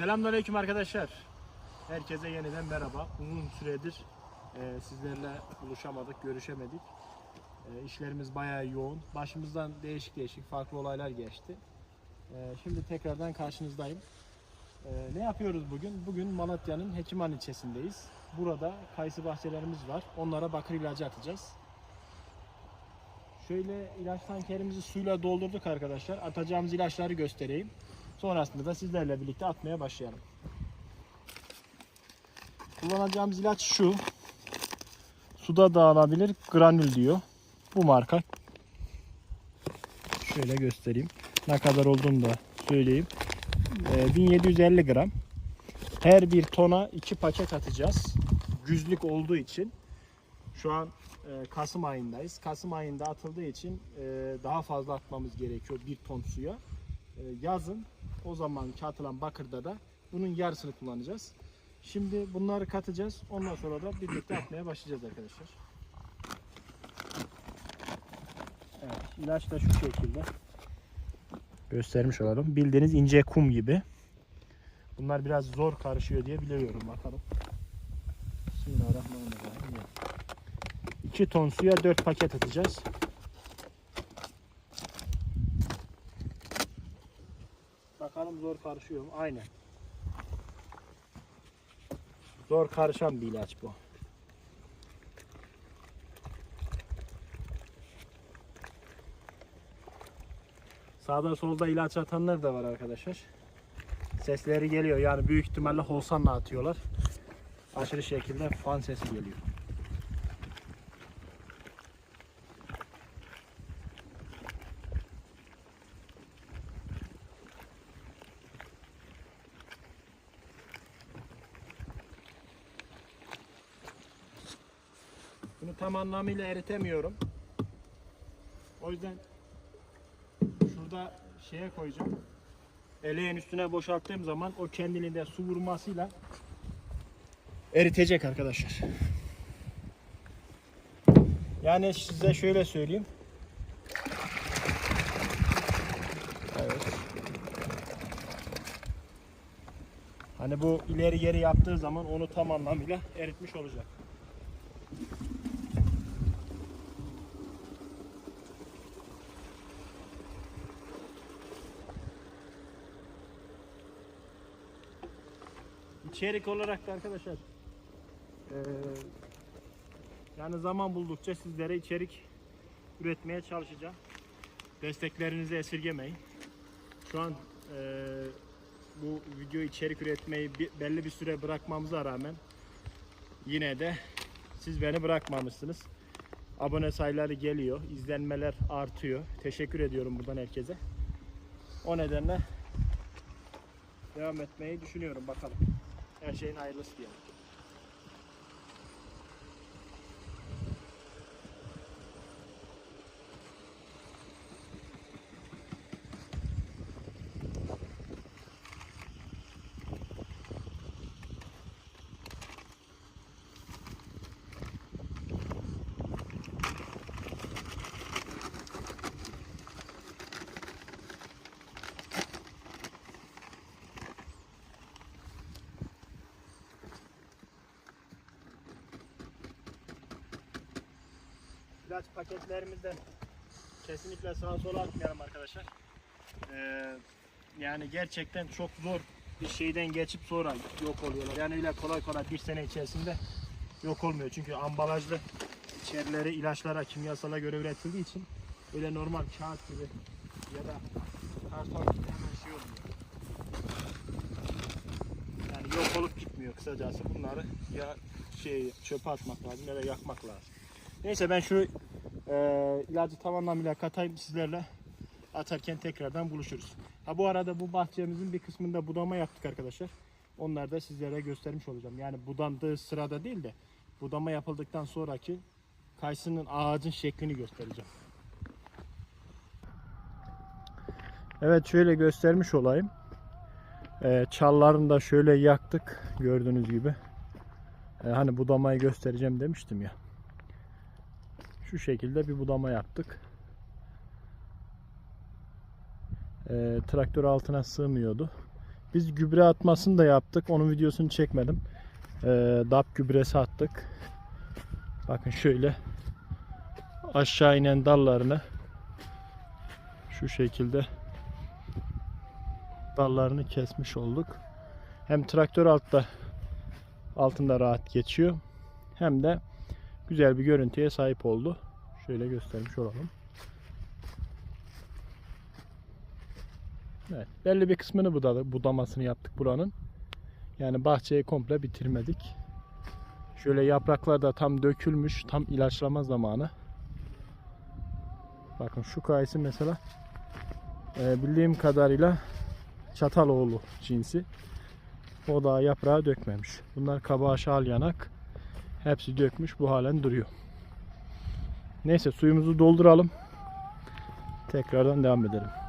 Selamünaleyküm arkadaşlar. Herkese yeniden merhaba. Uzun süredir e, sizlerle buluşamadık, görüşemedik. E, işlerimiz bayağı yoğun. Başımızdan değişik değişik farklı olaylar geçti. E, şimdi tekrardan karşınızdayım. E, ne yapıyoruz bugün? Bugün Malatya'nın Hekiman ilçesindeyiz. Burada kayısı bahçelerimiz var. Onlara bakır ilacı atacağız. Şöyle ilaç tankerimizi suyla doldurduk arkadaşlar. Atacağımız ilaçları göstereyim. Sonrasında da sizlerle birlikte atmaya başlayalım. Kullanacağımız ilaç şu. Suda dağılabilir granül diyor. Bu marka. Şöyle göstereyim. Ne kadar olduğunu da söyleyeyim. Ee, 1750 gram. Her bir tona iki paket atacağız. Güzlük olduğu için. Şu an e, Kasım ayındayız. Kasım ayında atıldığı için e, daha fazla atmamız gerekiyor bir ton suya. E, yazın o zamanki atılan bakırda da bunun yarısını kullanacağız. Şimdi bunları katacağız. Ondan sonra da birlikte atmaya başlayacağız arkadaşlar. Evet, ilaç da şu şekilde. Göstermiş olalım. Bildiğiniz ince kum gibi. Bunlar biraz zor karışıyor diye biliyorum. Bakalım. Bismillahirrahmanirrahim. 2 ton suya 4 paket atacağız. Bakalım zor karışıyor mu? Aynen. Zor karışan bir ilaç bu. Sağda solda ilaç atanlar da var arkadaşlar. Sesleri geliyor yani büyük ihtimalle Holsan'la atıyorlar. Aşırı şekilde fan sesi geliyor. Tam anlamıyla eritemiyorum. O yüzden şurada şeye koyacağım. Eleğin üstüne boşalttığım zaman o kendiliğinden su vurmasıyla eritecek arkadaşlar. Yani size şöyle söyleyeyim. Evet. Hani bu ileri geri yaptığı zaman onu tam anlamıyla eritmiş olacak. İçerik olarak da arkadaşlar eee, yani zaman buldukça sizlere içerik üretmeye çalışacağım. Desteklerinizi esirgemeyin. Şu an eee, bu video içerik üretmeyi belli bir süre bırakmamıza rağmen yine de siz beni bırakmamışsınız. Abone sayıları geliyor, izlenmeler artıyor. Teşekkür ediyorum buradan herkese. O nedenle devam etmeyi düşünüyorum bakalım. É Achei na ilustração. İlaç paketlerimizden kesinlikle sağa sola atmayalım arkadaşlar. Ee, yani gerçekten çok zor bir şeyden geçip sonra yok oluyorlar. Yani öyle kolay kolay bir sene içerisinde yok olmuyor. Çünkü ambalajlı içerileri ilaçlara, kimyasala göre üretildiği için öyle normal kağıt gibi ya da karton gibi hemen şey olmuyor. Yani yok olup gitmiyor kısacası. Bunları ya şey çöpe atmak lazım ya da yakmak lazım. Neyse ben şu e, ilacı tam anlamıyla katayım sizlerle atarken tekrardan buluşuruz. Ha bu arada bu bahçemizin bir kısmında budama yaptık arkadaşlar. Onları da sizlere göstermiş olacağım. Yani budandığı sırada değil de budama yapıldıktan sonraki kayısının ağacın şeklini göstereceğim. Evet şöyle göstermiş olayım. E, çallarını da şöyle yaktık gördüğünüz gibi. E, hani budamayı göstereceğim demiştim ya. Şu şekilde bir budama yaptık. Ee, traktör altına sığmıyordu. Biz gübre atmasını da yaptık. Onun videosunu çekmedim. Ee, DAP gübresi attık. Bakın şöyle aşağı inen dallarını şu şekilde dallarını kesmiş olduk. Hem traktör altta altında rahat geçiyor hem de güzel bir görüntüye sahip oldu. Şöyle göstermiş olalım. Evet, belli bir kısmını budadı, budamasını yaptık buranın. Yani bahçeyi komple bitirmedik. Şöyle yapraklar da tam dökülmüş, tam ilaçlama zamanı. Bakın şu kayısı mesela e, bildiğim kadarıyla Çataloğlu cinsi. O da yaprağı dökmemiş. Bunlar kabağı şal yanak. Hepsi dökmüş bu halen duruyor. Neyse suyumuzu dolduralım. Tekrardan devam edelim.